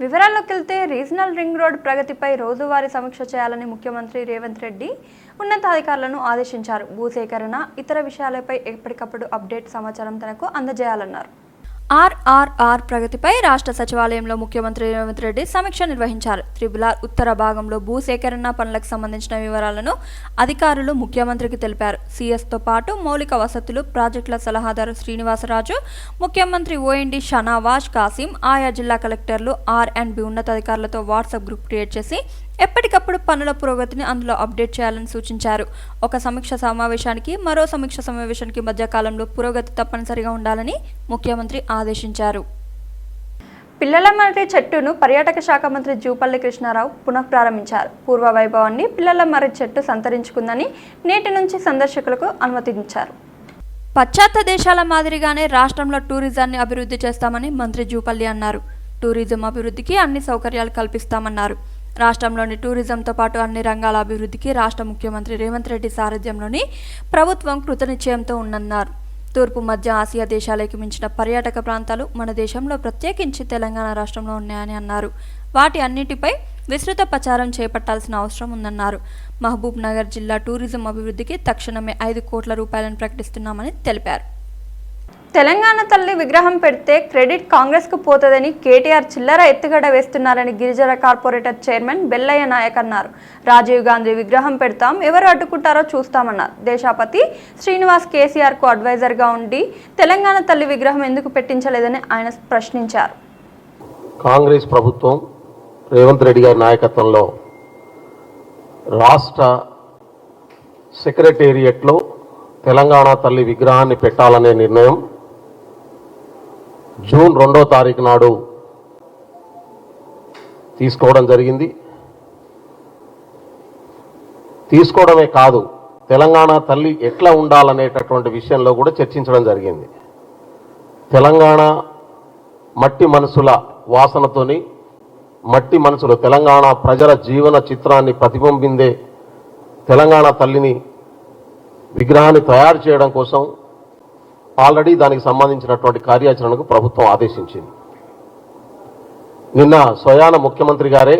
వివరాల్లోకి వెళ్తే regional ring road ప్రగతిపై రోజువారీ సమీక్ష చేయాలని ముఖ్యమంత్రి రేవంత్ రెడ్డి ఉన్నతాధికారులను ఆదేశించారు. భూసేకరణ ఇతర విషయాలపై ఎప్పటికప్పుడు అప్డేట్ సమాచారం తనకు అందజేయాలన్నారు. ఆర్ఆర్ఆర్ ప్రగతిపై రాష్ట్ర సచివాలయంలో ముఖ్యమంత్రి రేవంత్ రెడ్డి సమీక్ష నిర్వహించారు. త్రిబులార్ ఉత్తర భాగంలో భూసేకరణ పనులకు సంబంధించిన వివరాలను అధికారులు ముఖ్యమంత్రికి తెలిపారు. సీఎస్తో పాటు మౌలిక వసతులు ప్రాజెక్టుల సలహాదారు శ్రీనివాసరాజు ముఖ్యమంత్రి ఓఎన్డి షనావాజ్ కాసిం ఆయా జిల్లా కలెక్టర్లు ఆర్ అండ్ బి ఉన్నతాధికారులతో వాట్సాప్ గ్రూప్ క్రియేట్ చేసి ఎప్పటికప్పుడు పనుల పురోగతిని అందులో అప్డేట్ చేయాలని సూచించారు. ఒక సమీక్ష సమావేశానికి మరో సమీక్ష సమావేశానికి మధ్య కాలంలో పురోగతి తప్పనిసరిగా ఉండాలని ముఖ్యమంత్రి ఆదేశించారు. పిల్లల మర్రి చెట్టును పర్యాటక శాఖ మంత్రి జూపల్లి కృష్ణారావు పునఃప్రారంభించారు. పూర్వ వైభవాన్ని పిల్లల మర్రి చెట్టు సంతరించుకుందని నేటి నుంచి సందర్శకులకు అనుమతించారు. పాశ్చాత్య దేశాల మాదిరిగానే రాష్ట్రంలో టూరిజాన్ని అభివృద్ధి చేస్తామని మంత్రి జూపల్లి అన్నారు. టూరిజం అభివృద్ధికి అన్ని సౌకర్యాలు కల్పిస్తామన్నారు. రాష్ట్రంలోని టూరిజంతో పాటు అన్ని రంగాల అభివృద్ధికి రాష్ట్ర ముఖ్యమంత్రి రేవంత్ రెడ్డి సారథ్యంలోని ప్రభుత్వం కృతనిశ్చయంతో ఉందన్నారు. తూర్పు మధ్య ఆసియా దేశాలకు మించిన పర్యాటక ప్రాంతాలు మన దేశంలో ప్రత్యేకించి తెలంగాణ రాష్ట్రంలో ఉన్నాయని అన్నారు. వాటి అన్నిటిపై విస్తృత ప్రచారం చేపట్టాల్సిన అవసరం ఉందన్నారు. మహబూబ్ నగర్ జిల్లా టూరిజం అభివృద్ధికి తక్షణమే ఐదు కోట్ల రూపాయలను ప్రకటిస్తున్నామని తెలిపారు. తెలంగాణ తల్లి విగ్రహం పెడితే క్రెడిట్ కాంగ్రెస్కు పోతుందని కేటీఆర్ చిల్లర ఎత్తుగడ వేస్తున్నారని గిరిజన కార్పొరేటర్ చైర్మన్ బెల్లయ్య నాయక్ అన్నారు. రాజీవ్ గాంధీ విగ్రహం పెడతాం ఎవరు అడ్డుకుంటారో చూస్తామన్నారు. దేశాపతి శ్రీనివాస్ కేసీఆర్కు అడ్వైజర్గా ఉండి తెలంగాణ తల్లి విగ్రహం ఎందుకు పెట్టించలేదని ఆయన ప్రశ్నించారు. కాంగ్రెస్ ప్రభుత్వం రేవంత్ రెడ్డి గారి నాయకత్వంలో రాష్ట్ర సెక్రటేరియట్లో తెలంగాణ తల్లి విగ్రహాన్ని పెట్టాలనే నిర్ణయం జూన్ రెండో తారీఖు నాడు తీసుకోవడం జరిగింది. తీసుకోవడమే కాదు తెలంగాణ తల్లి ఎట్లా ఉండాలనేటటువంటి విషయంలో కూడా చర్చించడం జరిగింది. తెలంగాణ మట్టి మనసుల వాసనతోని మట్టి మనసులు తెలంగాణ ప్రజల జీవన చిత్రాన్ని ప్రతిబింబిందే తెలంగాణ తల్లిని విగ్రహాన్ని తయారు చేయడం కోసం ఆల్రెడీ దానికి సంబంధించినటువంటి కార్యాచరణకు ప్రభుత్వం ఆదేశించింది. నిన్న స్వయాన ముఖ్యమంత్రి గారే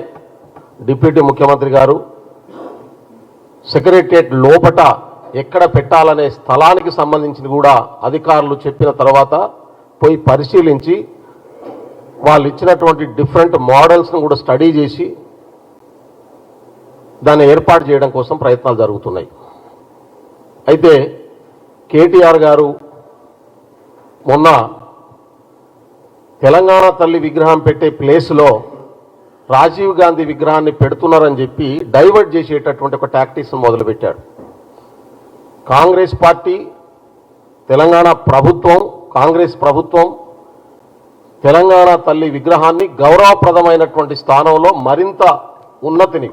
డిప్యూటీ ముఖ్యమంత్రి గారు సెక్రటరియట్ లోపట ఎక్కడ పెట్టాలనే స్థలానికి సంబంధించి కూడా అధికారులు చెప్పిన తర్వాత పోయి పరిశీలించి వాళ్ళు ఇచ్చినటువంటి డిఫరెంట్ మోడల్స్ను కూడా స్టడీ చేసి దాన్ని ఏర్పాటు చేయడం కోసం ప్రయత్నాలు జరుగుతున్నాయి. అయితే కేటీఆర్ గారు మొన్న తెలంగాణ తల్లి విగ్రహం పెట్టే ప్లేస్లో రాజీవ్ గాంధీ విగ్రహాన్ని పెడుతున్నారని చెప్పి డైవర్ట్ చేసేటటువంటి ఒక టాక్టిక్స్ మొదలుపెట్టాడు. కాంగ్రెస్ పార్టీ తెలంగాణ ప్రభుత్వం కాంగ్రెస్ ప్రభుత్వం తెలంగాణ తల్లి విగ్రహాన్ని గౌరవప్రదమైనటువంటి స్థానంలో మరింత ఉన్నతిని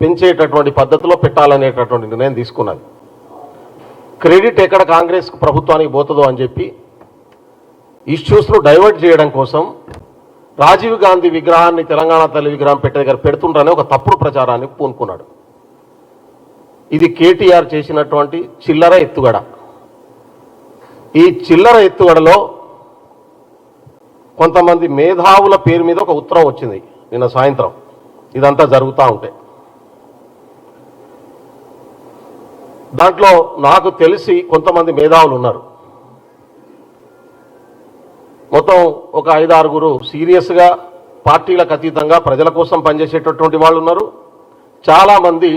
పెంచేటటువంటి పద్ధతిలో పెట్టాలనేటటువంటి నిర్ణయం తీసుకున్నది. క్రెడిట్ ఎక్కడ కాంగ్రెస్ ప్రభుత్వానికి పోతుందో అని చెప్పి ఇష్యూస్ను డైవర్ట్ చేయడం కోసం రాజీవ్ గాంధీ విగ్రహాన్ని తెలంగాణ తల్లి విగ్రహం పెట్టే దగ్గర పెడుతుండ్రనే ఒక తప్పుడు ప్రచారాన్ని పూనుకున్నాడు. ఇది కేటీఆర్ చేసినటువంటి చిల్లర ఎత్తుగడ. ఈ చిల్లర ఎత్తుగడలో కొంతమంది మేధావుల పేరు మీద ఒక ఉత్తరం వచ్చింది నిన్న సాయంత్రం. ఇదంతా జరుగుతూ ఉంటే. దాంట్లో నాకు తెలిసి కొంతమంది మేధావులు ఉన్నారు. మొత్తం ఒక ఐదు ఆరుగురు సీరియస్గా పార్టీలకు అతీతంగా ప్రజల కోసం పనిచేసేటటువంటి వాళ్ళు ఉన్నారు. చాలామంది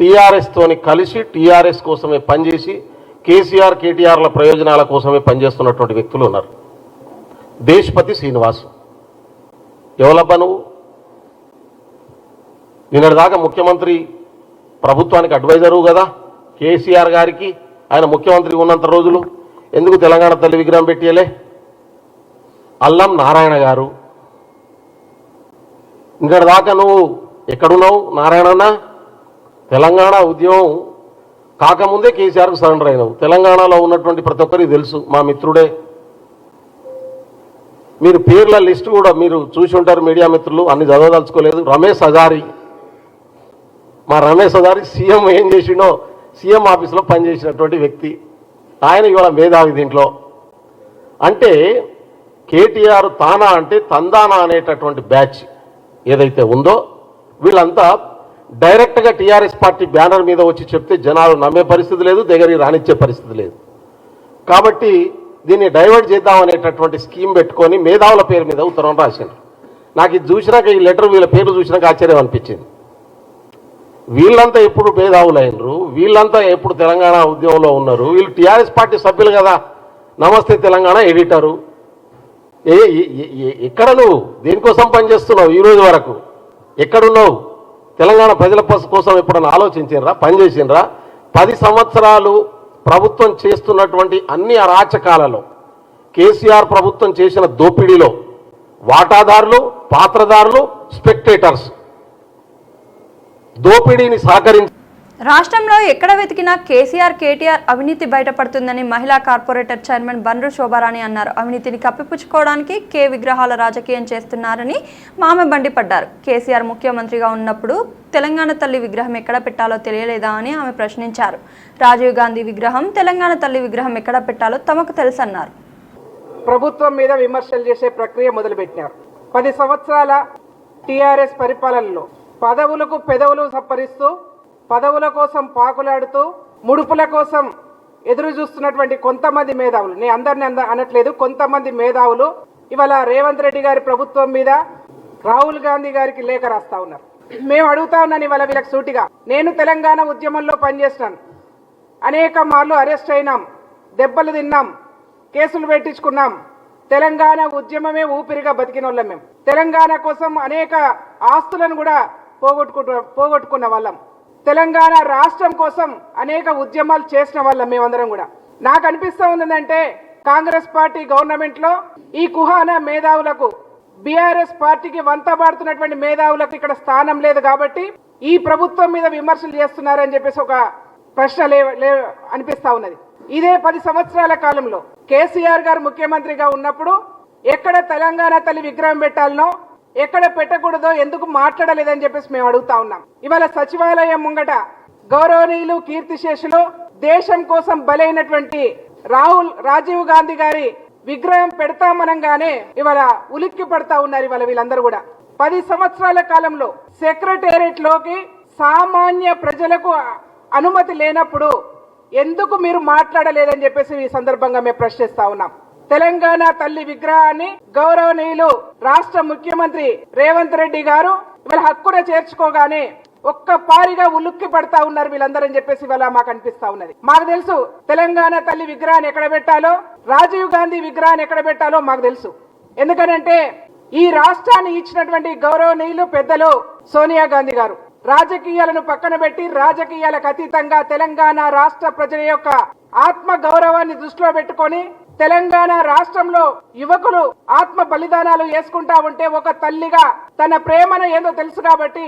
టీఆర్ఎస్తోని కలిసి టీఆర్ఎస్ కోసమే పనిచేసి కేసీఆర్ కేటీఆర్ల ప్రయోజనాల కోసమే పనిచేస్తున్నటువంటి వ్యక్తులు ఉన్నారు. దేశపతి శ్రీనివాస్. ఎవలబ్బా నువ్వు? నిన్నటిదాకా ముఖ్యమంత్రి ప్రభుత్వానికి అడ్వైజరు కదా. కేసీఆర్ గారికి ఆయన ముఖ్యమంత్రి ఉన్నంత రోజులు. ఎందుకు తెలంగాణ తల్లి విగ్రహం పెట్టియలే? అల్లం నారాయణ గారు. ఇక్కడ దాకా నువ్వు ఎక్కడున్నావు? నారాయణన్న తెలంగాణ ఉద్యమం కాకముందే కేసీఆర్కు సరెండర్ అయినావు. తెలంగాణలో ఉన్నటువంటి ప్రతి ఒక్కరికి తెలుసు మా మిత్రుడే. మీరు పేర్ల లిస్టు కూడా మీరు చూసి ఉంటారు మీడియా మిత్రులు అన్ని చదవదలుచుకోలేదు. రమేష్ హజారి. మా రమేష్ హజారి సీఎం ఏం చేసిండో సీఎం ఆఫీస్లో పనిచేసినటువంటి వ్యక్తి. ఆయన ఇవాళ మేధావి దీంట్లో. అంటే కేటీఆర్ తానా అంటే తందానా అనేటటువంటి బ్యాచ్ ఏదైతే ఉందో వీళ్ళంతా డైరెక్ట్గా టీఆర్ఎస్ పార్టీ బ్యానర్ మీద వచ్చి చెప్తే జనాలు నమ్మే పరిస్థితి లేదు దగ్గరికి రానిచ్చే పరిస్థితి లేదు. కాబట్టి దీన్ని డైవర్ట్ చేద్దాం అనేటటువంటి స్కీమ్ పెట్టుకొని మేధావుల పేరు మీద ఉత్తరం రాశారు. నాకు ఇది చూసినాక ఈ లెటర్ వీళ్ళ పేర్లు చూసినాక ఆశ్చర్యం అనిపించింది. వీళ్ళంతా ఎప్పుడు మేధావులైనరు వీళ్ళంతా ఎప్పుడు తెలంగాణ ఉద్యమంలో ఉన్నారు వీళ్ళు టీఆర్ఎస్ పార్టీ సభ్యులు కదా. నమస్తే తెలంగాణ ఎడిటరు. ఏ ఎక్కడ నువ్వు? దేనికోసం పనిచేస్తున్నావు ఈ రోజు వరకు? ఎక్కడున్నావు? తెలంగాణ ప్రజల పస్- కోసం ఎప్పుడన్నా ఆలోచించినరా? పనిచేసినరా? పది సంవత్సరాలు ప్రభుత్వం చేస్తున్నటువంటి అన్ని అరాచకాలలో కేసీఆర్ ప్రభుత్వం చేసిన దోపిడీలో వాటాదారులు పాత్రదారులు స్పెక్టేటర్స్ దోపిడీని సహకరించి రాష్ట్రంలో ఎక్కడ వెతికినా కేసీఆర్ కేటీఆర్ అవినీతి బయటపడుతుందని మహిళా కార్పొరేటర్ చైర్మన్ బండ్రు శోభారాణి అన్నారు. అవినీతిని కప్పిపుచ్చుకోవడానికి కే విగ్రహాల రాజకీయం చేస్తున్నారని మామె బండిపడ్డారు. కేసీఆర్ ముఖ్యమంత్రిగా ఉన్నప్పుడు తెలంగాణ తల్లి విగ్రహం ఎక్కడ పెట్టాలో తెలియలేదా అని ఆమె ప్రశ్నించారు. రాజీవ్ గాంధీ విగ్రహం తెలంగాణ తల్లి విగ్రహం ఎక్కడ పెట్టాలో తమకు తెలుసన్నారు. ప్రభుత్వం మీద విమర్శలు చేసే ప్రక్రియ మొదలుపెట్టారు. పది సంవత్సరాల టీఆర్ఎస్ పరిపాలనలో పదవులకు పెదవులు సప్పరిస్తూ పదవుల కోసం పాకులాడుతూ ముడుపుల కోసం ఎదురు చూస్తున్నటువంటి కొంతమంది మేధావులు. నేను అందరిని అంద అనట్లేదు. కొంతమంది మేధావులు ఇవాళ రేవంత్ రెడ్డి గారి ప్రభుత్వం మీద రాహుల్ గాంధీ గారికి లేఖ రాస్తా ఉన్నారు. మేము అడుగుతా ఉన్నాను ఇవాళ వీళ్ళకి సూటిగా. నేను తెలంగాణ ఉద్యమంలో పనిచేసినాను. అనేక మార్లు అరెస్ట్ అయినాం. దెబ్బలు తిన్నాం. కేసులు పెట్టించుకున్నాం. తెలంగాణ ఉద్యమమే ఊపిరిగా బతికిన వాళ్ళం మేము. తెలంగాణ కోసం అనేక ఆస్తులను కూడా పోగొట్టుకుంటు పోగొట్టుకున్న వాళ్ళం. తెలంగాణ రాష్ట్రం కోసం అనేక ఉద్యమాలు చేసిన వాళ్ళం మేమందరం కూడా. నాకు అనిపిస్తూ ఉందంటే కాంగ్రెస్ పార్టీ గవర్నమెంట్లో ఈ కుహాన మేధావులకు బీఆర్ఎస్ పార్టీకి వంతబాడుతున్నటువంటి మేధావులకు ఇక్కడ స్థానం లేదు కాబట్టి ఈ ప్రభుత్వం మీద విమర్శలు చేస్తున్నారని చెప్పేసి ఒక ప్రశ్న లే అనిపిస్తా ఉన్నది. ఇదే పది సంవత్సరాల కాలంలో కేసీఆర్ గారు ముఖ్యమంత్రిగా ఉన్నప్పుడు ఎక్కడ తెలంగాణ తల్లి విగ్రహం పెట్టాలనో ఎక్కడ పెట్టకూడదో ఎందుకు మాట్లాడలేదని చెప్పేసి మేము అడుగుతా ఉన్నాం. ఇవాళ సచివాలయం ముంగట గౌరవనీయులు కీర్తిశేషులు దేశం కోసం బలైనటువంటి రాహుల్ రాజీవ్ గాంధీ గారి విగ్రహం పెడతామనంగానే ఇవాళ ఉలిక్కి పడతా ఉన్నారు ఇవాళ వీళ్ళందరూ కూడా. పది సంవత్సరాల కాలంలో సెక్రటేరియట్లోకి సామాన్య ప్రజలకు అనుమతి లేనప్పుడు ఎందుకు మీరు మాట్లాడలేదని చెప్పేసి ఈ సందర్భంగా మేము ప్రశ్నిస్తా ఉన్నాం. తెలంగాణ తల్లి విగ్రహాన్ని గౌరవనీయులు రాష్ట్ర ముఖ్యమంత్రి రేవంత్ రెడ్డి గారు వీళ్ళ హక్కున చేర్చుకోగానే ఒక్క పారిగా ఉలుక్కి పడతా ఉన్నారు వీళ్ళందరని చెప్పేసి ఇవాళ మాకు అనిపిస్తా ఉన్నది. మాకు తెలుసు తెలంగాణ తల్లి విగ్రహాన్ని ఎక్కడ పెట్టాలో రాజీవ్ గాంధీ విగ్రహాన్ని ఎక్కడ పెట్టాలో మాకు తెలుసు. ఎందుకనంటే ఈ రాష్ట్రాన్ని ఇచ్చినటువంటి గౌరవనీయులు పెద్దలు సోనియా గాంధీ గారు. రాజకీయాలను పక్కన పెట్టి రాజకీయాలకు అతీతంగా తెలంగాణ రాష్ట్ర ప్రజల యొక్క ఆత్మ గౌరవాన్ని దృష్టిలో పెట్టుకొని తెలంగాణ రాష్ట్రంలో యువకులు ఆత్మ బలిదానాలు చేసుకుంటా ఉంటే ఒక తల్లిగా తన ప్రేమను ఏందో తెలుసు కాబట్టి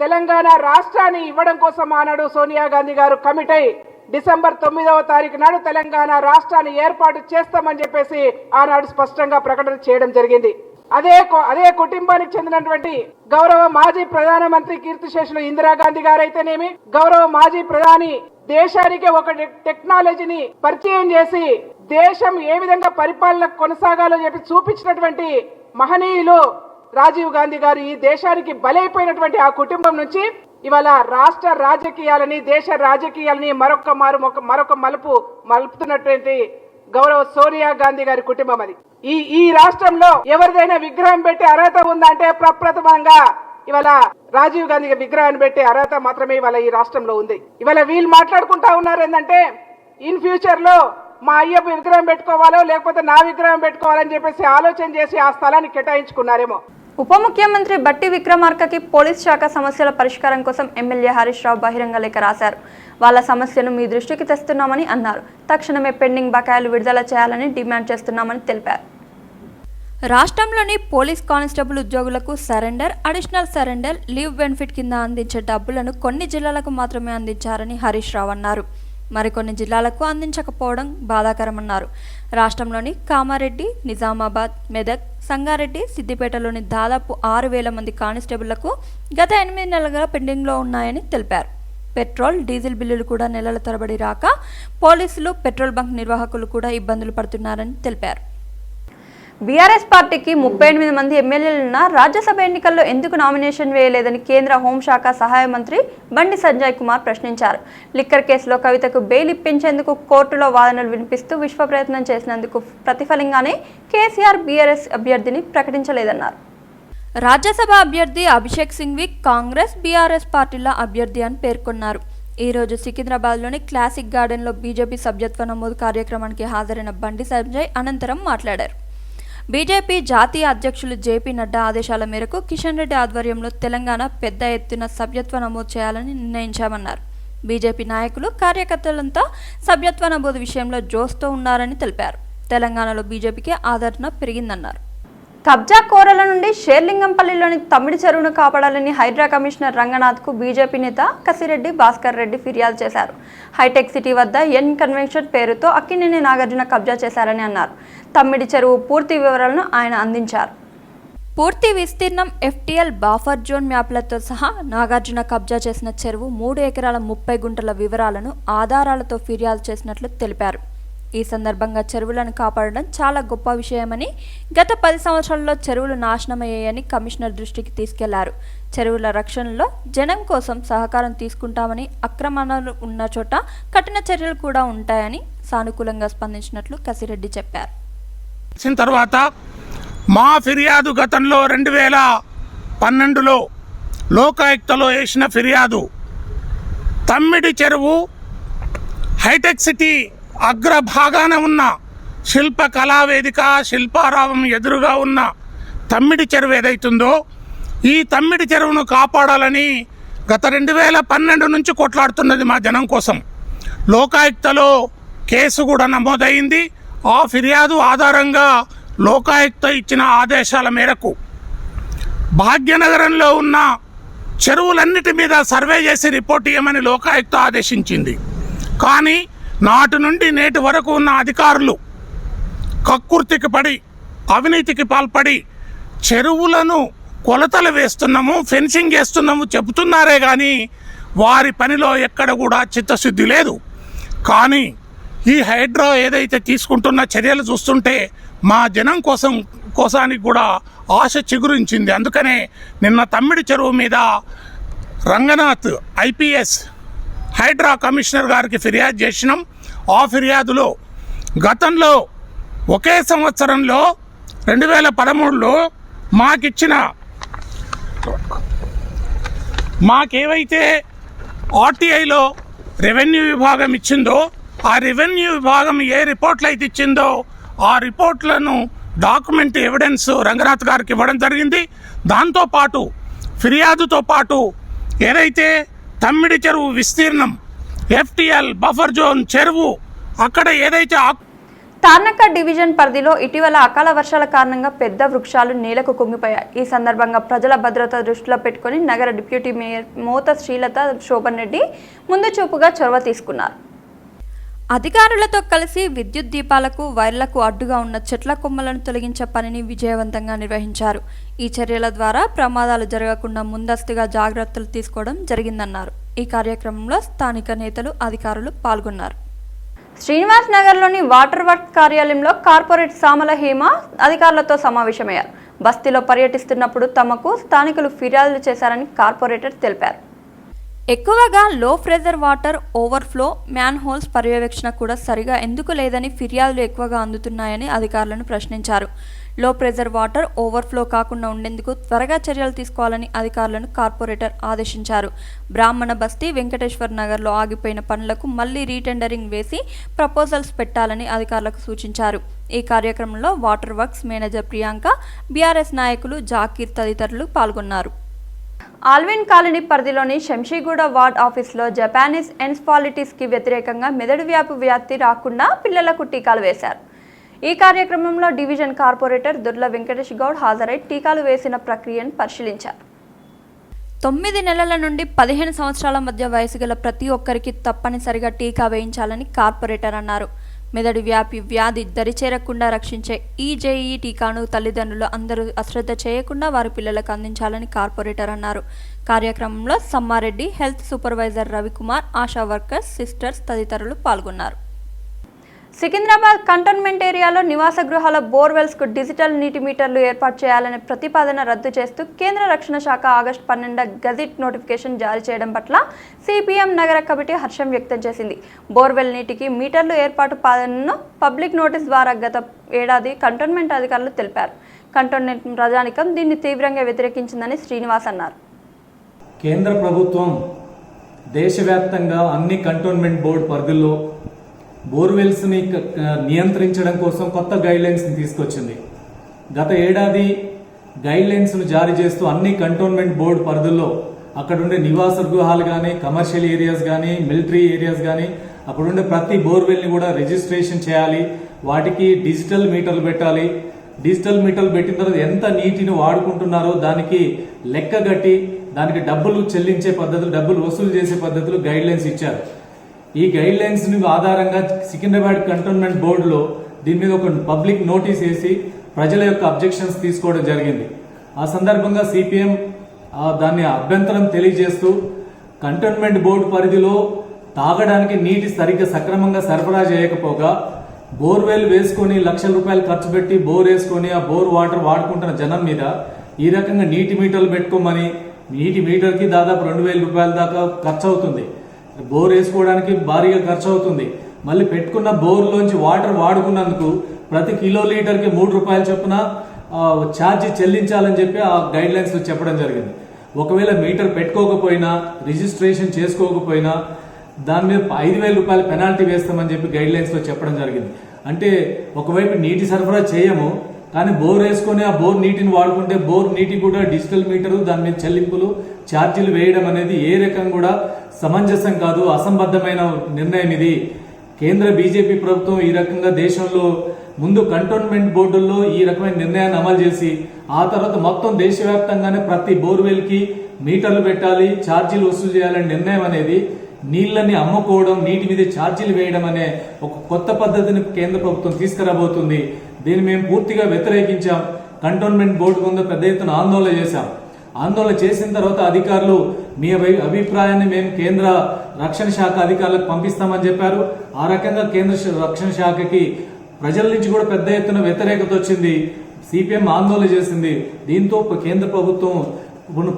తెలంగాణ రాష్ట్రాన్ని ఇవ్వడం కోసం ఆనాడు సోనియా గాంధీ గారు కమిట్ అయి డిసెంబర్ తొమ్మిదవ తారీఖు నాడు తెలంగాణ రాష్ట్రాన్ని ఏర్పాటు చేస్తామని చెప్పేసి ఆనాడు స్పష్టంగా ప్రకటన చేయడం జరిగింది. అదే అదే కుటుంబానికి చెందినటువంటి గౌరవ మాజీ ప్రధానమంత్రి కీర్తిశేషులు ఇందిరాగాంధీ గారైతేనేమి గౌరవ మాజీ ప్రధాని దేశానికి ఒక టెక్నాలజీని పరిచయం చేసి దేశం ఏ విధంగా పరిపాలన కొనసాగాలో చెప్పి చూపించినటువంటి మహనీయులు రాజీవ్ గాంధీ గారు ఈ దేశానికి బలైపోయినటువంటి ఆ కుటుంబం నుంచి ఇవాళ రాష్ట్ర రాజకీయాలని దేశ రాజకీయాలని మరొక మారు మరొక మలుపు మలుపుతున్నటువంటి గౌరవ సోనియా గాంధీ గారి కుటుంబం అది. ఈ ఈ రాష్ట్రంలో ఎవరిదైనా విగ్రహం పెట్టి అర్హత ఉందంటే ప్రప్రథమంగా ఇవాళ రాజీవ్ గాంధీ విగ్రహాన్ని పెట్టే అర్హత మాత్రమే ఇవాళ ఈ రాష్ట్రంలో ఉంది. ఇవాళ వీళ్ళు మాట్లాడుకుంటా ఉన్నారు ఏంటంటే ఇన్ ఫ్యూచర్లో మా అయ్యప్ప విగ్రహం పెట్టుకోవాలో లేకపోతే నా విగ్రహం పెట్టుకోవాలని చెప్పేసి ఆలోచన చేసి ఆ స్థలాన్ని కేటాయించుకున్నారేమో. ఉప ముఖ్యమంత్రి బట్టి విక్రమార్కకి పోలీస్ శాఖ సమస్యల పరిష్కారం కోసం ఎమ్మెల్యే హరీష్ రావు బహిరంగ లేఖ రాశారు. వాళ్ళ సమస్యను మీ దృష్టికి తెస్తున్నామని అన్నారు. తక్షణమే పెండింగ్ బకాయిలు విడుదల చేయాలని డిమాండ్ చేస్తున్నామని తెలిపారు. రాష్ట్రంలోని పోలీస్ కానిస్టేబుల్ ఉద్యోగులకు surrender additional surrender leave benefit కింద అందించే డబ్బులను కొన్ని జిల్లాలకు మాత్రమే అందించారని హరీష్ రావు అన్నారు. మరికొన్ని జిల్లాలకు అందించకపోవడం బాధాకరమన్నారు. రాష్ట్రంలోని కామారెడ్డి నిజామాబాద్ మెదక్ సంగారెడ్డి సిద్దిపేటలోని దాదాపు ఆరు వేల మంది కానిస్టేబుళ్ళకు గత ఎనిమిది నెలలుగా పెండింగ్లో ఉన్నాయని తెలిపారు. పెట్రోల్ డీజిల్ బిల్లులు కూడా నెలల తరబడి రాక పోలీసులు పెట్రోల్ బంక్ నిర్వాహకులు కూడా ఇబ్బందులు పడుతున్నారని తెలిపారు. బీఆర్ఎస్ పార్టీకి ముప్పై ఎనిమిది మంది ఎమ్మెల్యేలున్న రాజ్యసభ ఎన్నికల్లో ఎందుకు నామినేషన్ వేయలేదని కేంద్ర హోంశాఖ సహాయ మంత్రి బండి సంజయ్ కుమార్ ప్రశ్నించారు. లిక్కర్ కేసులో కవితకు బెయిల్ ఇప్పించేందుకు కోర్టులో వాదనలు వినిపిస్తూ విశ్వ ప్రయత్నం చేసినందుకు ప్రతిఫలంగానే కేసీఆర్ బీఆర్ఎస్ అభ్యర్థిని ప్రకటించలేదన్నారు. రాజ్యసభ అభ్యర్థి అభిషేక్ సింఘ్వి కాంగ్రెస్ బీఆర్ఎస్ పార్టీల అభ్యర్థి అని పేర్కొన్నారు. ఈ రోజు సికింద్రాబాద్లోని క్లాసిక్ గార్డెన్లో బీజేపీ సభ్యత్వ నమోదు కార్యక్రమానికి హాజరైన బండి సంజయ్ అనంతరం మాట్లాడారు. బీజేపీ జాతీయ అధ్యక్షులు జేపీ నడ్డా ఆదేశాల మేరకు కిషన్ రెడ్డి ఆధ్వర్యంలో తెలంగాణ పెద్ద ఎత్తున సభ్యత్వ నమోదు చేయాలని నిర్ణయించామన్నారు. బీజేపీ నాయకులు కార్యకర్తలంతా సభ్యత్వ నమోదు విషయంలో జోస్తో ఉన్నారని తెలిపారు. తెలంగాణలో బీజేపీకి ఆదరణ పెరిగిందన్నారు. కబ్జా కోరల నుండి షేర్లింగంపల్లిలోని తమ్మిడి చెరువును కాపాడాలని హైడ్రా కమిషనర్ రంగనాథ్కు బీజేపీ నేత కసిరెడ్డి భాస్కర్ రెడ్డి ఫిర్యాదు చేశారు. హైటెక్ సిటీ వద్ద ఎన్ కన్వెన్షన్ పేరుతో అక్కినేని నాగార్జున కబ్జా చేశారని అన్నారు. తమ్మిడి చెరువు పూర్తి వివరాలను ఆయన అందించారు. పూర్తి విస్తీర్ణం ఎఫ్టీఎల్ బాఫర్ జోన్ మ్యాప్లతో సహా నాగార్జున కబ్జా చేసిన చెరువు మూడు ఎకరాల ముప్పై గుంటల వివరాలను ఆధారాలతో ఫిర్యాదు చేసినట్లు తెలిపారు. ఈ సందర్భంగా చెరువులను కాపాడడం చాలా గొప్ప విషయమని గత పది సంవత్సరాల్లో చెరువులు నాశనమయ్యాయని కమిషనర్ దృష్టికి తీసుకెళ్ళారు. చెరువుల రక్షణలో జనం కోసం సహకారం తీసుకుంటామని అక్రమణలు ఉన్న చోట కఠిన చర్యలు కూడా ఉంటాయని సానుకూలంగా స్పందించినట్లు కసిరెడ్డి చెప్పారు. తర్వాత మా ఫిర్యాదు గతంలో రెండు వేల పన్నెండులో లోకాయుక్తలో వేసిన ఫిర్యాదు. తమ్మిడి చెరువు హైటెక్ సిటీ అగ్రభాగాన ఉన్న శిల్ప కళావేదిక శిల్పారావం ఎదురుగా ఉన్న తమ్మిడి చెరువు ఏదైతుందో ఈ తమ్మిడి చెరువును కాపాడాలని గత రెండు వేల పన్నెండు నుంచి కొట్లాడుతున్నది మా జనం కోసం. లోకాయుక్తలో కేసు కూడా నమోదైంది. ఆ ఫిర్యాదు ఆధారంగా లోకాయుక్త ఇచ్చిన ఆదేశాల మేరకు భాగ్యనగరంలో ఉన్న చెరువులన్నిటి మీద సర్వే చేసి రిపోర్ట్ ఇవ్వమని లోకాయుక్త ఆదేశించింది. కానీ నాటి నుండి నేటి వరకు ఉన్న అధికారులు కక్కుర్తికి పడి అవినీతికి పాల్పడి చెరువులను కొలతలు వేస్తున్నాము ఫెన్సింగ్ వేస్తున్నాము చెబుతున్నారే కానీ వారి పనిలో ఎక్కడ కూడా చిత్తశుద్ధి లేదు. కానీ ఈ హైడ్రా ఏదైతే తీసుకుంటున్న చర్యలు చూస్తుంటే మా జనం కోసం కోసానికి కూడా ఆశ చిగురించింది. అందుకనే నిన్న తమ్మిడి చెరువు మీద రంగనాథ్ ఐపీఎస్ హైడ్రా కమిషనర్ గారికి ఫిర్యాదు చేసినాం. ఆ ఫిర్యాదులో గతంలో ఒకే సంవత్సరంలో రెండు వేల పదమూడులో మాకిచ్చిన మాకేవైతే ఆర్టీఐలో రెవెన్యూ విభాగం ఇచ్చిందో ఆ రెవెన్యూ విభాగం ఏ రిపోర్ట్లు అయితే ఇచ్చిందో ఆ రిపోర్ట్లను డాక్యుమెంట్ ఎవిడెన్స్ రంగనాథ్ గారికి ఇవ్వడం జరిగింది. దాంతోపాటు ఫిర్యాదుతో పాటు ఏదైతే తమ్మిడి చెరువు విస్తీర్ణం ఎఫ్టిఎల్ బఫర్ జోన్ చెరువు అక్కడ ఏదైతే ఆక్- తార్నక డివిజన్ పరిధిలో ఇటీవల అకాల వర్షాల కారణంగా పెద్ద వృక్షాలు నేలకు కుంగిపోయాయి. ఈ సందర్భంగా ప్రజల భద్రత దృష్టిలో పెట్టుకుని నగర డిప్యూటీ మేయర్ మోత శ్రీలత శోభన్ రెడ్డి ముందు చూపుగా చొరవ తీసుకున్నారు. అధికారులతో కలిసి విద్యుత్ దీపాలకు వైర్లకు అడ్డుగా ఉన్న చెట్ల కొమ్మలను తొలగించే పనిని విజయవంతంగా నిర్వహించారు. ఈ చర్యల ద్వారా ప్రమాదాలు జరగకుండా ముందస్తుగా జాగ్రత్తలు తీసుకోవడం జరిగిందన్నారు. ఈ కార్యక్రమంలో స్థానిక నేతలు అధికారులు పాల్గొన్నారు. శ్రీనివాస్ నగర్లోని వాటర్ వర్క్ కార్యాలయంలో కార్పొరేట్ సామల హేమ అధికారులతో సమావేశమయ్యారు. బస్తీలో పర్యటిస్తున్నప్పుడు తమకు స్థానికులు ఫిర్యాదులు చేశారని కార్పొరేటర్ తెలిపారు. ఎక్కువగా low pressure water overflow manholes పర్యవేక్షణ కూడా సరిగా ఎందుకు లేదని ఫిర్యాదులు ఎక్కువగా అందుతున్నాయని అధికారులను ప్రశ్నించారు. లో ప్రెజర్ వాటర్ ఓవర్ఫ్లో కాకుండా ఉండేందుకు త్వరగా చర్యలు తీసుకోవాలని అధికారులను కార్పొరేటర్ ఆదేశించారు. బ్రాహ్మణ బస్తీ వెంకటేశ్వర్ నగర్లో ఆగిపోయిన పనులకు మళ్ళీ రీటెండరింగ్ వేసి ప్రపోజల్స్ పెట్టాలని అధికారులకు సూచించారు. ఈ కార్యక్రమంలో water works manager Priyanka BRS నాయకులు జాకీర్ తదితరులు పాల్గొన్నారు. ఆల్విన్ కాలనీ పరిధిలోని శంషీగూడ వార్డ్ ఆఫీస్లో జపానీస్ ఎన్స్పాలిటీస్కి వ్యతిరేకంగా మెదడు వ్యాపు వ్యాప్తి రాకుండా పిల్లలకు టీకాలు వేశారు. ఈ కార్యక్రమంలో డివిజన్ కార్పొరేటర్ దుర్ల వెంకటేష్ గౌడ్ హాజరై టీకాలు వేసిన ప్రక్రియను పరిశీలించారు. తొమ్మిది నెలల నుండి పదిహేను సంవత్సరాల మధ్య వయసు గల ప్రతి ఒక్కరికి తప్పనిసరిగా టీకా వేయించాలని కార్పొరేటర్ అన్నారు. మెదడు వ్యాపి వ్యాధి దరిచేరకుండా రక్షించే ఈ జేఈ టీకాను తల్లిదండ్రులు అందరూ అశ్రద్ధ చేయకుండా వారి పిల్లలకు అందించాలని కార్పొరేటర్ అన్నారు. కార్యక్రమంలో Sammareddy health supervisor Ravikumar Asha workers sisters తదితరులు పాల్గొన్నారు. సికింద్రాబాద్ కంటోన్మెంట్ ఏరియాలో నివాస గృహాల బోర్వెల్స్కు డిజిటల్ నీటి మీటర్లు ఏర్పాటు చేయాలనే ప్రతిపాదన రద్దు చేస్తూ కేంద్ర రక్షణ శాఖ ఆగస్టు పన్నెండు గజిట్ నోటిఫికేషన్ జారీ చేయడం పట్ల సిపిఎం నగర కమిటీ హర్షం వ్యక్తం చేసింది. బోర్వెల్ నీటికి మీటర్లు ఏర్పాటు పాలనను పబ్లిక్ నోటీస్ ద్వారా గత ఏడాది కంటోన్మెంట్ అధికారులు తెలిపారు. కంటోన్మెంట్ ప్రజానికం దీన్ని తీవ్రంగా వ్యతిరేకించిందని శ్రీనివాస్ అన్నారు. కేంద్ర ప్రభుత్వం దేశవ్యాప్తంగా అన్ని కంటోన్మెంట్ బోర్డు పరిధుల్లో బోర్వెల్స్ని నియంత్రించడం కోసం కొత్త గైడ్లైన్స్ని తీసుకొచ్చింది. గత ఏడాది గైడ్లైన్స్ను జారీ చేస్తూ అన్ని కంటోన్మెంట్ బోర్డు పరిధుల్లో అక్కడుండే నివాస గృహాలు కానీ కమర్షియల్ ఏరియాస్ కానీ మిలిటరీ ఏరియాస్ కానీ అక్కడుండే ప్రతి బోర్వెల్ని కూడా రిజిస్ట్రేషన్ చేయాలి. వాటికి డిజిటల్ మీటర్లు పెట్టాలి. డిజిటల్ మీటర్లు పెట్టిన తర్వాత ఎంత నీటిని వాడుకుంటున్నారో దానికి లెక్క కట్టి దానికి డబ్బులు చెల్లించే పద్ధతులు డబ్బులు వసూలు చేసే పద్ధతులు గైడ్ లైన్స్ ఇచ్చారు. ఈ గైడ్ లైన్స్ ఆధారంగా సికింద్రాబాద్ కంటోన్మెంట్ బోర్డులో దీని మీద ఒక పబ్లిక్ నోటీస్ వేసి ప్రజల యొక్క అబ్జెక్షన్స్ తీసుకోవడం జరిగింది. ఆ సందర్భంగా సిపిఎం దాన్ని అభ్యంతరం తెలియజేస్తూ కంటోన్మెంట్ బోర్డు పరిధిలో తాగడానికి నీటి సరిగ్గా సక్రమంగా సరఫరా చేయకపోగా బోర్వెల్ వేసుకొని లక్షల రూపాయలు ఖర్చు పెట్టి బోర్ వేసుకొని ఆ బోర్ వాటర్ వాడుకుంటున్న జనం మీద ఈ రకంగా నీటి మీటర్లు పెట్టుకోమని నీటి మీటర్కి దాదాపు రెండు వేల రూపాయల దాకా ఖర్చు అవుతుంది బోర్ వేసుకోవడానికి భారీగా ఖర్చు అవుతుంది మళ్ళీ పెట్టుకున్న బోర్లోంచి వాటర్ వాడుకున్నందుకు ప్రతి కిలో లీటర్కి మూడు రూపాయల చొప్పున ఛార్జ్ చెల్లించాలని చెప్పి ఆ గైడ్ లైన్స్ చెప్పడం జరిగింది. ఒకవేళ మీటర్ పెట్టుకోకపోయినా రిజిస్ట్రేషన్ చేసుకోకపోయినా దాని మీద ఐదు వేల రూపాయల పెనాల్టీ వేస్తామని చెప్పి గైడ్ లైన్స్లో చెప్పడం జరిగింది. అంటే ఒకవైపు నీటి సరఫరా చేయము కానీ బోర్ వేసుకొని ఆ బోర్ నీటిని వాడుకుంటే బోర్ నీటి కూడా డిజిటల్ మీటరు దాని మీద చెల్లింపులు ఛార్జీలు వేయడం అనేది ఏ రకం కూడా సమంజసం కాదు అసంబద్ధమైన నిర్ణయం ఇది. కేంద్ర బీజేపీ ప్రభుత్వం ఈ రకంగా దేశంలో ముందు కంటోన్మెంట్ బోర్డుల్లో ఈ రకమైన నిర్ణయాన్ని అమలు చేసి ఆ తర్వాత మొత్తం దేశవ్యాప్తంగానే ప్రతి బోర్వెల్కి మీటర్లు పెట్టాలి ఛార్జీలు వసూలు చేయాలనే నిర్ణయం అనేది నీళ్ళని అమ్ముకోవడం నీటి మీద ఛార్జీలు వేయడం అనే ఒక కొత్త పద్ధతిని కేంద్ర ప్రభుత్వం తీసుకురాబోతుంది. దీన్ని మేము పూర్తిగా వ్యతిరేకించాం. కంటోన్మెంట్ బోర్డు ముందు పెద్ద ఎత్తున ఆందోళన చేశాం. ఆందోళన చేసిన తర్వాత అధికారులు మీ అభిప్రాయాన్ని మేము కేంద్ర రక్షణ శాఖ అధికారులకు పంపిస్తామని చెప్పారు. ఆ రకంగా కేంద్ర రక్షణ శాఖకి ప్రజల నుంచి కూడా పెద్ద ఎత్తున వ్యతిరేకత వచ్చింది. సిపిఎం ఆందోళన చేసింది. దీంతో కేంద్ర ప్రభుత్వం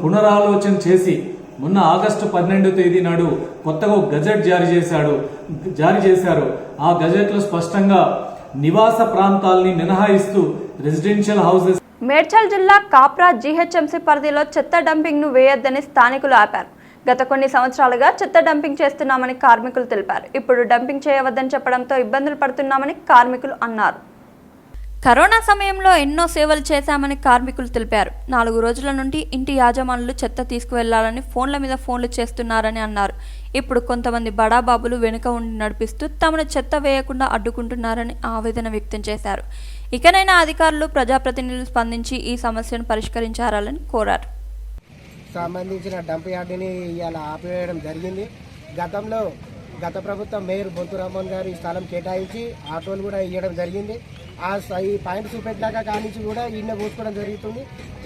పునరాలోచన చేసి మొన్న ఆగస్టు పన్నెండు తేదీ నాడు కొత్తగా గజెట్ జారీ చేశాడు. జారీ చేశారు. ఆ గజెట్లో స్పష్టంగా నివాస ప్రాంతాల్ని మినహాయిస్తూ రెసిడెన్షియల్ హౌసెస్ మేడ్చల్ జిల్లా కాప్రా జీహెచ్ఎంసీ పరిధిలో చెత్త డంపింగ్ను వేయొద్దని స్థానికులు ఆపారు. గత కొన్ని సంవత్సరాలుగా చెత్త డంపింగ్ చేస్తున్నామని కార్మికులు తెలిపారు. ఇప్పుడు డంపింగ్ చేయవద్దని చెప్పడంతో ఇబ్బందులు పడుతున్నామని కార్మికులు అన్నారు. కరోనా సమయంలో ఎన్నో సేవలు చేశామని కార్మికులు తెలిపారు. నాలుగు రోజుల నుండి ఇంటి యాజమానులు చెత్త తీసుకువెళ్ళాలని ఫోన్ల మీద ఫోన్లు చేస్తున్నారని అన్నారు. ఇప్పుడు కొంతమంది బడాబాబులు వెనుక ఉండి నడిపిస్తూ తమను చెత్త వేయకుండా అడ్డుకుంటున్నారని ఆవేదన వ్యక్తం చేశారు. ఇకనైనా అధికారులు ప్రజాప్రతినిధులు స్పందించి ఈ సమస్యను పరిష్కరించాలని కోరారు. సంబంధించిన డంప్ యార్డుని ఇవాళ ఆపివేయడం జరిగింది. గతంలో గత ప్రభుత్వం మేయర్ బొంతు రామ్మోహన్ గారు ఈ స్థలం కేటాయించి ఆటోలు కూడా ఇవ్వడం జరిగింది. ఆ ఈ పాయింట్ చూపెట్టినాక కానించి కూడా ఈయన పోసుకోవడం జరుగుతుంది.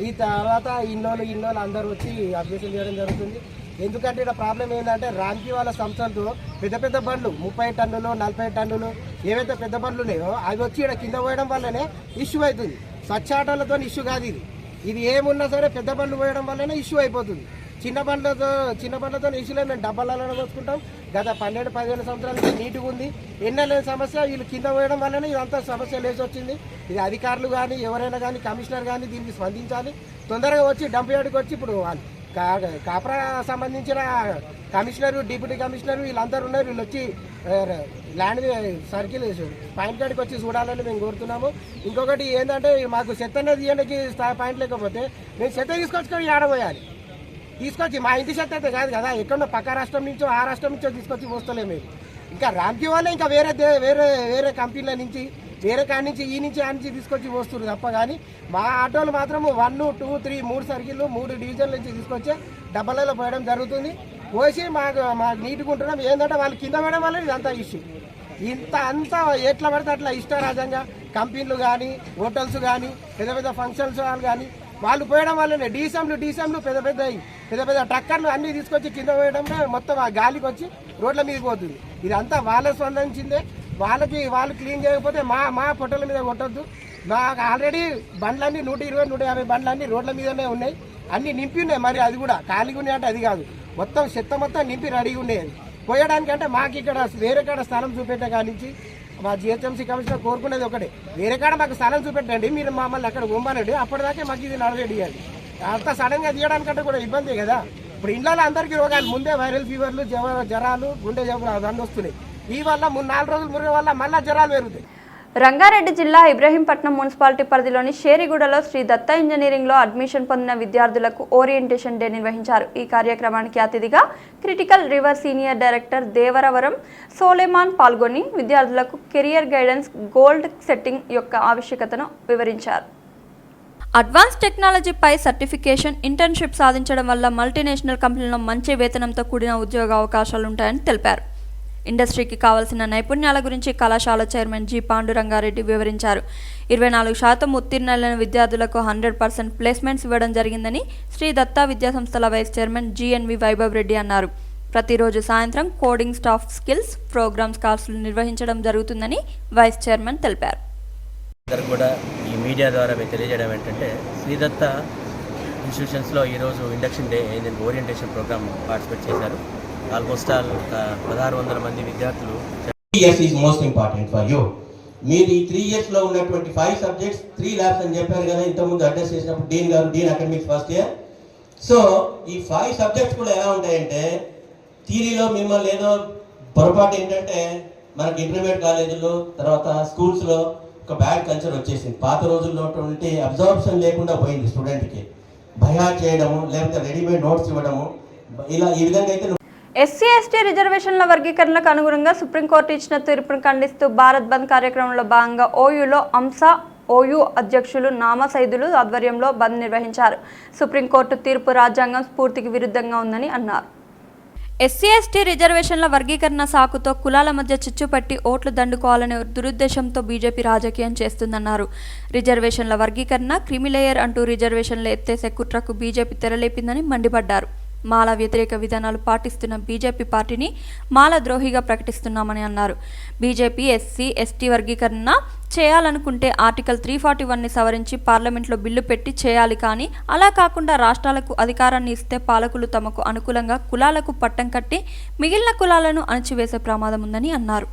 ఈ తర్వాత ఇన్నోళ్ళు ఇన్నోళ్ళు అందరూ వచ్చి అభ్యర్థులు చేయడం జరుగుతుంది. ఎందుకంటే ఇక్కడ ప్రాబ్లం ఏంటంటే రాంకీ వాళ్ళ సంస్థలతో పెద్ద పెద్ద బండ్లు ముప్పై టన్నులు నలభై టన్నులు ఏవైతే పెద్ద బండ్లు ఉన్నాయో అవి వచ్చి ఇక్కడ కింద పోయడం వల్లనే ఇష్యూ అవుతుంది. స్వచ్ఛ ఆటోలతో ఇష్యూ కాదు ఇది. ఇది ఏమున్నా సరే పెద్ద బండ్లు పోయడం వల్లనే ఇష్యూ అయిపోతుంది. చిన్న బండ్లతో చిన్న బండ్లతో ఇష్యూలో మేము డబ్బాలలో పోసుకుంటాం. గత పన్నెండు పదిహేను సంవత్సరాల నుంచి నీట్గా ఉంది ఎన్నెలేని సమస్య వీళ్ళు కింద పోయడం వల్లనే ఇదంతా సమస్య లేచి వచ్చింది. ఇది అధికారులు కానీ ఎవరైనా కానీ కమిషనర్ కానీ దీనికి స్పందించాలి. తొందరగా వచ్చి డంప్ యార్డ్కి వచ్చి ఇప్పుడు వాళ్ళు కా- కాపరా సంబంధించిన కమిషనరు డిప్యూటీ కమిషనర్ వీళ్ళందరూ ఉన్నారు. వీళ్ళు వచ్చి ల్యాండ్ సర్కిల్ పాయింట్ కాడికి వచ్చి చూడాలని మేము కోరుతున్నాము. ఇంకొకటి ఏంటంటే మాకు చెత్త అనేది తీయడానికి పాయింట్ లేకపోతే మేము చెత్త తీసుకొచ్చుకొని ఆడబోయాలి తీసుకొచ్చి మా ఇంటి చెత్త అయితే కాదు కదా ఎక్కడో పక్క రాష్ట్రం నుంచో ఆ రాష్ట్రం నుంచో తీసుకొచ్చి మోస్తలేము మీరు ఇంకా రామ్కి వాళ్ళే ఇంకా వేరే వేరే వేరే కంపెనీల నుంచి వేరే కాడి నుంచి ఈ నుంచి ఆ నుంచి తీసుకొచ్చి పోస్తున్నారు తప్ప కానీ మా ఆటోలు మాత్రం వన్ టూ త్రీ మూడు సర్కిళ్ళు మూడు డివిజన్ల నుంచి తీసుకొచ్చి డబ్బలలో పోయడం జరుగుతుంది. పోసి మాకు మాకు నీట్గా ఉంటున్నాం. ఏంటంటే వాళ్ళు కింద పడడం వల్ల ఇదంతా ఇష్యూ ఇంత అంతా ఎట్లా పడితే అట్లా ఇష్టరాజంగా కంపెనీలు కానీ హోటల్స్ కానీ పెద్ద పెద్ద ఫంక్షన్స్ వాళ్ళు కానీ వాళ్ళు పోయడం వల్లనే డీసెంలు డీసెంలు పెద్ద పెద్ద పెద్ద పెద్ద ట్రక్కర్లు అన్ని తీసుకొచ్చి కింద పోయడం మొత్తం ఆ గాలికి వచ్చి రోడ్ల మీద పోతుంది. ఇదంతా వాళ్ళ స్పందించిందే వాళ్ళకి వాళ్ళు క్లీన్ చేయకపోతే మా మా పొట్టల మీద కొట్టొద్దు. మాకు ఆల్రెడీ బండ్లన్నీ నూట ఇరవై నూట యాభై బండ్లన్నీ రోడ్ల మీదనే ఉన్నాయి. అన్ని నింపి ఉన్నాయి మరి అది కూడా. ఖాళీగా ఉన్నాయి అంటే అది కాదు. మొత్తం చెత్త మొత్తం నింపి రెడీగా ఉన్నాయి. పోయడానికంటే పోయడానికి అంటే మాకు ఇక్కడ వేరే కాడ స్థలం చూపెట్టే కానించి మా జిహెచ్ఎంసీ కమిషనర్ కోరుకునేది ఒకటే. వేరే కాడ మాకు స్థలం చూపెట్టండి మీరు మమ్మల్ని అక్కడ ఉమ్మనండి అప్పటిదాకే మాకు ఇది నడవేడియాలి అంత సడన్గా తీయడానికంటే కూడా ఇబ్బంది కదా. ఇప్పుడు ఇంట్లో అందరికీ రోగాలు ముందే వైరల్ ఫీవర్లు జ్వర జ్వరాలు గుండె జబ్బులు అవన్నీ వస్తున్నాయి. ఈ వల్ల మూడు నాలుగు రోజులు మురిగే వల్ల మళ్ళీ జ్వరాలు పెరుగుతాయి. రంగారెడ్డి జిల్లా ఇబ్రహీంపట్నం మున్సిపాలిటీ పరిధిలోని షేరిగూడలో శ్రీ దత్త ఇంజనీరింగ్లో అడ్మిషన్ పొందిన విద్యార్థులకు ఓరియంటేషన్ డే నిర్వహించారు. ఈ కార్యక్రమానికి అతిథిగా critical river senior director Devaravaram Solomon పాల్గొని విద్యార్థులకు కెరియర్ గైడెన్స్ గోల్డ్ సెట్టింగ్ యొక్క ఆవశ్యకతను వివరించారు. అడ్వాన్స్ టెక్నాలజీపై సర్టిఫికేషన్ ఇంటర్న్షిప్ సాధించడం వల్ల మల్టీనేషనల్ కంపెనీలో మంచి వేతనంతో కూడిన ఉద్యోగ అవకాశాలు ఉంటాయని తెలిపారు. ఇండస్ట్రీకి కావాల్సిన నైపుణ్యాల గురించి కళాశాల చైర్మన్ జి పాండురంగారెడ్డి వివరించారు. ఇరవై నాలుగు శాతం ఉత్తీర్ణులైన విద్యార్థులకు హండ్రెడ్ పర్సెంట్ ప్లేస్మెంట్స్ ఇవ్వడం జరిగిందని శ్రీ దత్తా విద్యాసంస్థల vice chairman GNV Vaibhav Reddy అన్నారు. ప్రతిరోజు సాయంత్రం కోడింగ్ స్టాఫ్ స్కిల్స్ ప్రోగ్రామ్స్ కోర్సులు నిర్వహించడం జరుగుతుందని వైస్ చైర్మన్ తెలిపారు. కూడా ఈ మీడియా ద్వారా మేము తెలియజేయడం ఏంటంటే శ్రీదత్త ఇన్స్టిట్యూషన్స్లో ఈరోజు ఇండక్షన్ డే ఏదైనా ఓరియంటేషన్ ప్రోగ్రామ్ పార్టిసిపేట్ చేశారు. ఆల్మోస్ట్ ఆల్ ఒక పదహారు వందల మంది విద్యార్థులు three years is most important for you మీరు ఈ త్రీ ఇయర్స్లో ఉన్నటువంటి ఫైవ్ సబ్జెక్ట్స్ త్రీ ల్యాబ్స్ అని చెప్పారు కదా ఇంతకుముందు అడ్రస్ చేసినప్పుడు డీన్ గారు dean academics first year so ఈ ఫైవ్ సబ్జెక్ట్స్ కూడా ఎలా ఉంటాయంటే థీరీలో మిమ్మల్ని ఏదో పొరపాటు ఏంటంటే మనకి ఇంటర్మీడియట్ కాలేజీలో తర్వాత స్కూల్స్లో ఒక బ్యాడ్ కల్చర్ వచ్చేసింది. పాత రోజుల్లో ఉన్నటువంటి అబ్జర్వేషన్ లేకుండా పోయింది స్టూడెంట్కి భయా చేయడము లేకపోతే రెడీమేడ్ నోట్స్ ఇవ్వడము ఇలా ఈ విధంగా అయితే ఎస్సీ ఎస్టీ రిజర్వేషన్ల వర్గీకరణకు అనుగుణంగా సుప్రీంకోర్టు ఇచ్చిన తీర్పును ఖండిస్తూ భారత్ బంద్ కార్యక్రమంలో భాగంగా ఓయూలో అంస ఓయూ అధ్యక్షులు నామా సైదులు ఆధ్వర్యంలో బంద్ నిర్వహించారు. సుప్రీంకోర్టు తీర్పు రాజ్యాంగం స్ఫూర్తికి విరుద్ధంగా ఉందని అన్నారు. ఎస్సీ ఎస్టీ రిజర్వేషన్ల వర్గీకరణ సాకుతో కులాల మధ్య చిచ్చుపట్టి ఓట్లు దండుకోవాలనే దురుద్దేశంతో బీజేపీ రాజకీయం చేస్తుందన్నారు. రిజర్వేషన్ల వర్గీకరణ క్రిమిలేయర్ అంటూ రిజర్వేషన్లు ఎత్తేసే కుట్రకు బీజేపీ తెరలేపిందని మండిపడ్డారు. మాల వ్యతిరేక విధానాలు పాటిస్తున్న బీజేపీ పార్టీని మాల ద్రోహిగా ప్రకటిస్తున్నామని అన్నారు. బీజేపీ ఎస్సీ ఎస్టీ వర్గీకరణ చేయాలనుకుంటే ఆర్టికల్ త్రీ ఫార్టీ వన్ని సవరించి పార్లమెంట్లో బిల్లు పెట్టి చేయాలి కానీ అలా కాకుండా రాష్ట్రాలకు అధికారాన్ని ఇస్తే పాలకులు తమకు అనుకూలంగా కులాలకు పట్టం కట్టి మిగిలిన కులాలను అణచివేసే ప్రమాదం ఉందని అన్నారు.